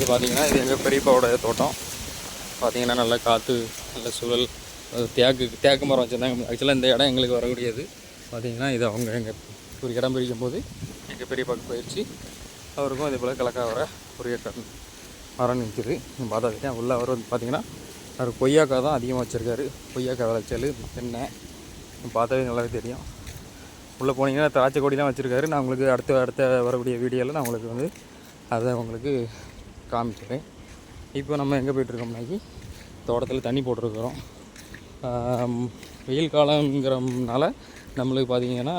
இது பார்த்தீங்கன்னா இது எங்கள் பெரியப்பாவோட தோட்டம். பார்த்தீங்கன்னா நல்ல காற்று நல்ல சுழல் தேக்கு தேக்கு மரம் வச்சுருந்தாங்க. ஆக்சுவலாக இந்த இடம் எங்களுக்கு வரக்கூடியது. பார்த்தீங்கன்னா இது அவங்க எங்கள் ஒரு இடம் பிரிக்கும் போது எங்கள் பெரியப்பாக்கு போயிடுச்சு அவருக்கும் இதே போல் கலக்கா வர ஒரு ஏக்கர் மரம் நிற்குது பார்த்தா தெரியும் உள்ள அவர் வந்து பார்த்தீங்கன்னா அவர் கொய்யாக்காய் தான் அதிகமாக வச்சுருக்காரு. கொய்யாக்காய் விளைச்சல் தென்னை பார்த்தாவே நல்லாவே தெரியும். உள்ளே போனீங்கன்னா திராட்சை கொடி தான் வச்சுருக்காரு. நான் உங்களுக்கு அடுத்த அடுத்த வரக்கூடிய வீடியோவில் நான் உங்களுக்கு வந்து அதை உங்களுக்கு காமிச்சிடுறேன் இப்போ நம்ம எங்கே போயிட்டுருக்கோம்னாக்கி தோட்டத்தில் தண்ணி போட்டிருக்கிறோம். வெயில் காலங்கிறனால நம்மளுக்கு பார்த்தீங்கன்னா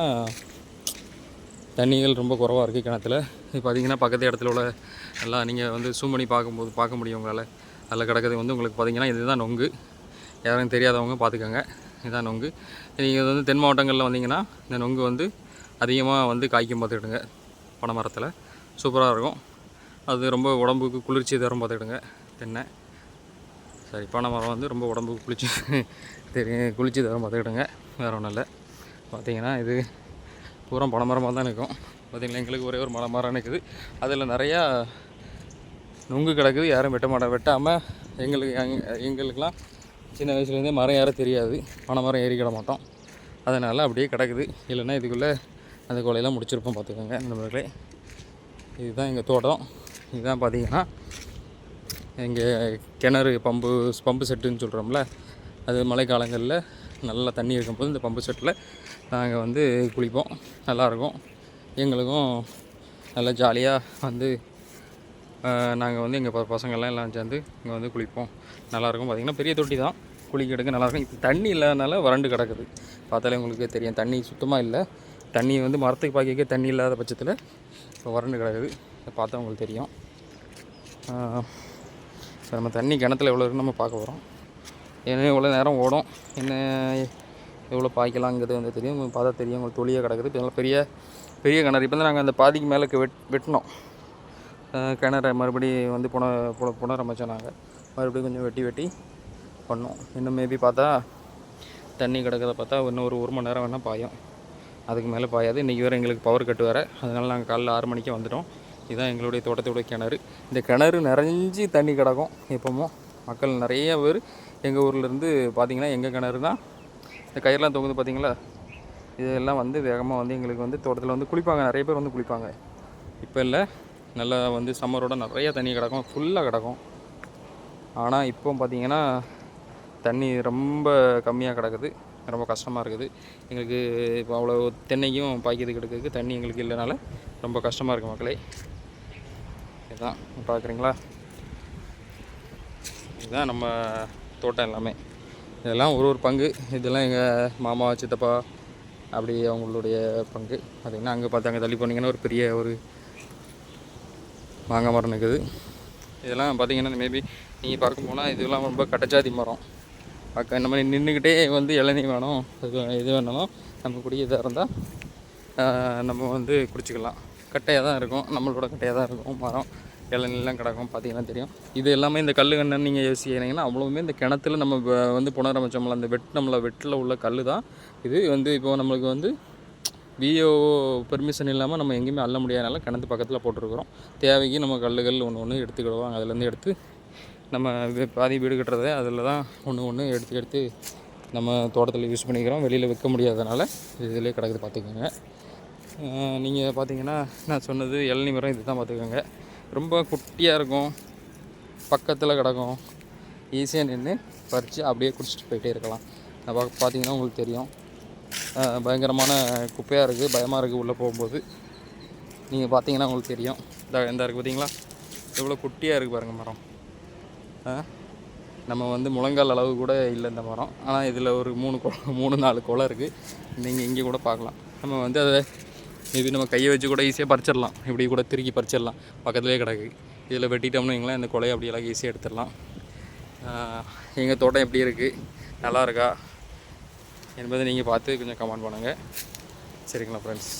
தண்ணிகள் ரொம்ப குறவாக இருக்குது கிணத்துல. இப்போ பார்த்தீங்கன்னா பக்கத்து இடத்துல உள்ள எல்லாம் நீங்கள் வந்து zoom பண்ணி பார்க்கும்போது பார்க்க முடியும் உங்களால். அதில் கிடக்கிறது வந்து உங்களுக்கு பார்த்தீங்கன்னா இதுதான் நொங்கு. யாரும் தெரியாதவங்க பார்த்துக்கோங்க இதுதான் நொங்கு. நீங்கள் வந்து தென் மாவட்டங்களில் வந்தீங்கன்னா இந்த நொங்கு வந்து அதிகமாக வந்து காய்க்கும் பார்த்துக்கிடுங்க பனை மரத்தில் சூப்பராக இருக்கும். அது ரொம்ப உடம்புக்கு குளிர்ச்சி தரும் பார்த்துக்கிடுங்க. தென்னை. சரி பனை மரம் வந்து ரொம்ப உடம்புக்கு குளிர்ச்சி தெரியும் குளிர்ச்சி தரும் பார்த்துக்கிடுங்க. வேறு ஒன்றும் இல்லை. பார்த்தீங்கன்னா இது பூரா பனை மரமாக தான் இருக்கும் பார்த்தீங்களா எங்களுக்கு ஒரே ஒரு மலை மரம் நிற்குது அதில் நிறையா நுங்கு கிடக்குது. யாரும் வெட்ட மாட்டோம் வெட்டாமல் எங்களுக்கு எங்களுக்கெலாம் சின்ன வயசுலேருந்தே மரம் யாரும் தெரியாது. பனை மரம் ஏறிக்கிட மாட்டோம். அதனால் அப்படியே கிடக்குது. இல்லைன்னா இதுக்குள்ளே அந்த கொலையெல்லாம் முடிச்சிருப்போம் பார்த்துக்கோங்க நண்பர்களே. இதுதான் எங்கள் தோட்டம். இதுதான் பார்த்தீங்கன்னா இங்கே கிணறு பம்பு பம்பு செட்டுன்னு சொல்கிறோம்ல அது மழைக்காலங்களில் நல்லா தண்ணி இருக்கும்போது இந்த பம்பு செட்டில் நாங்கள் வந்து குளிப்போம். நல்லாயிருக்கும். எங்களுக்கும் நல்லா ஜாலியாக வந்து நாங்கள் வந்து எங்கள் பசங்கள்லாம் எல்லாம் சேர்ந்து இங்கே வந்து குளிப்போம். நல்லாயிருக்கும். பார்த்திங்கன்னா பெரிய தொட்டி தான். குளிக்கிறதுக்கு நல்லாயிருக்கும். இப்போ தண்ணி இல்லாதனால வறண்டு கிடக்குது. பார்த்தாலே உங்களுக்கு தெரியும். தண்ணி சுத்தமாக இல்லை. தண்ணி வந்து மரத்துக்கு பாக்கிக்க தண்ணி இல்லாத பட்சத்தில் இப்போ வறண்டு கிடக்குது. இதை பார்த்தா உங்களுக்கு தெரியும். ஆஹ் நம்ம தண்ணி கிணத்துல எவ்வளோ இருக்குன்னு நம்ம பார்க்க போகிறோம் ஏன்னா எவ்வளோ நேரம் ஓடும். என்ன எவ்வளோ பாய்க்கலாங்கிறது வந்து தெரியும். உங்களுக்கு பார்த்தா தெரியும். உங்களுக்கு தொழியாக கிடக்குது. இப்போ நல்லா பெரிய பெரிய கிணறு. இப்போ வந்து நாங்கள் அந்த பாதிக்கு மேலே வெட் வெட்டினோம். ஆஹ் கிணறை மறுபடியும் வந்து புன புன புனரமைச்சோம் நாங்கள் மறுபடியும் கொஞ்சம் வெட்டி வெட்டி பண்ணோம். இன்னும் மேபி பார்த்தா தண்ணி கிடக்கிறத பார்த்தா இன்னும் ஒரு ஒரு மணி நேரம் வேணால் பாயும். அதுக்கு மேலே பாயாது. இன்றைக்கி வேறு எங்களுக்கு பவர் கட்டு வேறு. அதனால் நாங்கள் காலைல ஆறு மணிக்கு வந்துட்டோம். இதுதான் எங்களுடைய தோட்டத்தோடைய கிணறு. இந்த கிணறு நிறைஞ்சி தண்ணி கிடக்கும் எப்போமோ மக்கள் நிறைய பேர் எங்கள் ஊர்லேருந்து பார்த்திங்கன்னா எங்கள் கிணறு தான் இந்த கயிறுலாம் தொங்குது பார்த்திங்களா இதெல்லாம் வந்து வேகமாக வந்து எங்களுக்கு வந்து தோட்டத்தில் வந்து குளிப்பாங்க. நிறைய பேர் வந்து குளிப்பாங்க. இப்போ இல்லை. நல்லா வந்து சம்மரோட நிறைய தண்ணி கிடக்கும். ஃபுல்லாக கிடக்கும். ஆனால் இப்போ பார்த்தீங்கன்னா தண்ணி ரொம்ப கம்மியாக கிடக்குது. ரொம்ப கஷ்டமாக இருக்குது. எங்களுக்கு இப்போ அவ்வளோ தென்னையும் பாய்க்கிறது கிடக்குறதுக்கு தண்ணி எங்களுக்கு இல்லைனால ரொம்ப கஷ்டமாக இருக்குது மக்களே. இதுதான் பார்க்குறீங்களா? இதுதான் நம்ம தோட்டம் எல்லாமே. இதெல்லாம் ஒரு ஒரு பங்கு. இதெல்லாம் எங்கள் மாமா சித்தப்பா அப்படி அவங்களுடைய பங்கு. பார்த்திங்கன்னா அங்கே பார்த்து அங்கே தள்ளி போனீங்கன்னா ஒரு பெரிய ஒரு மாங்காய் மரம் இருக்குது இதெல்லாம் பார்த்திங்கன்னா மேபி நீங்கள் பார்க்க போனால் இதெல்லாம் ரொம்ப கட்டச்சாதி மரம். பார்க்க நம்ம நின்றுக்கிட்டே வந்து இளநீ வேணும். அது இது வேணாலும் நம்ம குடியதாக இருந்தால் நம்ம வந்து குடிச்சிக்கலாம். கட்டையாக தான் இருக்கும். நம்மளோட கட்டையாக தான் இருக்கும். மரம் இளநீலாம் கிடக்கும் பார்த்தீங்கன்னா தெரியும். இது எல்லாமே இந்த கல் கண்ணன் நீங்கள் யோசிக்கிறீங்கன்னா அவ்வளவுமே இந்த கிணத்துல நம்ம வந்து புனரமைச்சோம்ல அந்த வெட் நம்மள வெட்டில் உள்ள கல் தான். இது வந்து இப்போ நம்மளுக்கு வந்து விஓ பெர்மிஷன் இல்லாமல் நம்ம எங்கேயுமே அள்ள முடியாதனால கிணத்து பக்கத்தில் போட்டிருக்கிறோம். தேவைக்கு நம்ம கல்லுகள் ஒன்று ஒன்று எடுத்துக்கிடுவோம். அதுலேருந்து எடுத்து நம்ம பாதி வீடு கட்டுறது அதில் தான் ஒன்று ஒன்று எடுத்து எடுத்து நம்ம தோட்டத்தில் யூஸ் பண்ணிக்கிறோம். வெளியில் விற்க முடியாதனால இதிலே கிடக்குது பார்த்துக்கோங்க. நீங்கள் பார்த்தீங்கன்னா நான் சொன்னது இளநி மரம் இது தான் பார்த்துக்கோங்க. ரொம்ப குட்டியாக இருக்கும். பக்கத்தில் கிடக்கும். ஈஸியாக நின்று பறித்து அப்படியே குடிச்சிட்டு போயிட்டே இருக்கலாம். நான் பார்த்தீங்கன்னா உங்களுக்கு தெரியும். பயங்கரமான குப்பையாக இருக்குது. பயமாக இருக்குது உள்ளே போகும்போது. நீங்கள் பார்த்தீங்கன்னா உங்களுக்கு தெரியும். இந்த இந்த இருக்குது பார்த்தீங்களா? எவ்வளோ குட்டியாக இருக்குது பாருங்கள் மரம். நம்ம வந்து முழங்கால் அளவு கூட இல்லை இந்த மரம். ஆனால் இதில் ஒரு மூணு குளம் மூணு நாலு குளம் இருக்குது நீங்கள் இங்கே கூட பார்க்கலாம். நம்ம வந்து அதை மேபி நம்ம கையை வச்சு கூட ஈஸியாக பறிச்சிடலாம். இப்படி கூட திருக்கி பறிச்சிடலாம். பக்கத்துலேயே கிடக்கு. இதில் வெட்டிட்டோம்னு வைங்களேன் இந்த கொலையை அப்படியெல்லாம் ஈஸியாக எடுத்துடலாம். எங்கள் தோட்டம் எப்படி இருக்குது நல்லா இருக்கா? என்பதை நீங்கள் பார்த்து கொஞ்சம் கமெண்ட் பண்ணுங்கள் சரிங்களா ஃப்ரெண்ட்ஸ்